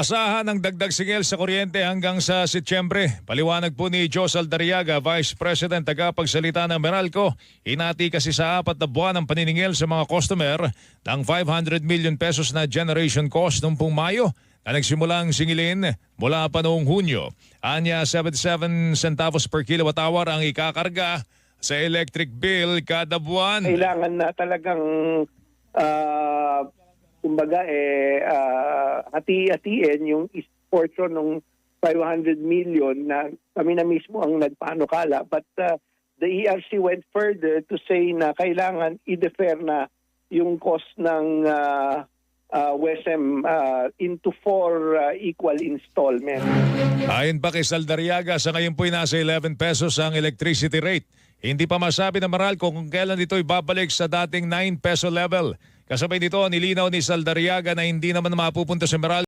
Asahan ang dagdag singil sa kuryente hanggang sa Setyembre. Paliwanag po ni Jos Aldariaga, Vice President tagapagsalita ng Meralco. Hinati kasi sa apat na buwan ang paniningil sa mga customer ng 500 million pesos na generation cost noong pong Mayo na nagsimulang singilin mula pa noong Hunyo. Anya 77 centavos per kilowatt hour ang ikakarga sa electric bill kada buwan. kailangan na talagang kumbaga eh ah, hati-hatiin yung portion ng 500 million na kami na mismo ang nagpanukala but ah, the ERC went further to say na kailangan i-defer na yung cost ng ah, ah, WESM ah, into four ah, equal installments. Ayon pa kay Saldariaga, sa ngayon po'y nasa 11 pesos ang electricity rate. Hindi pa masabi ng Meralco kung kailan ito ibabalik sa dating 9 peso level. Kasabay nito, nilinaw ni Saldariaga na hindi naman mapupunta sa Meralco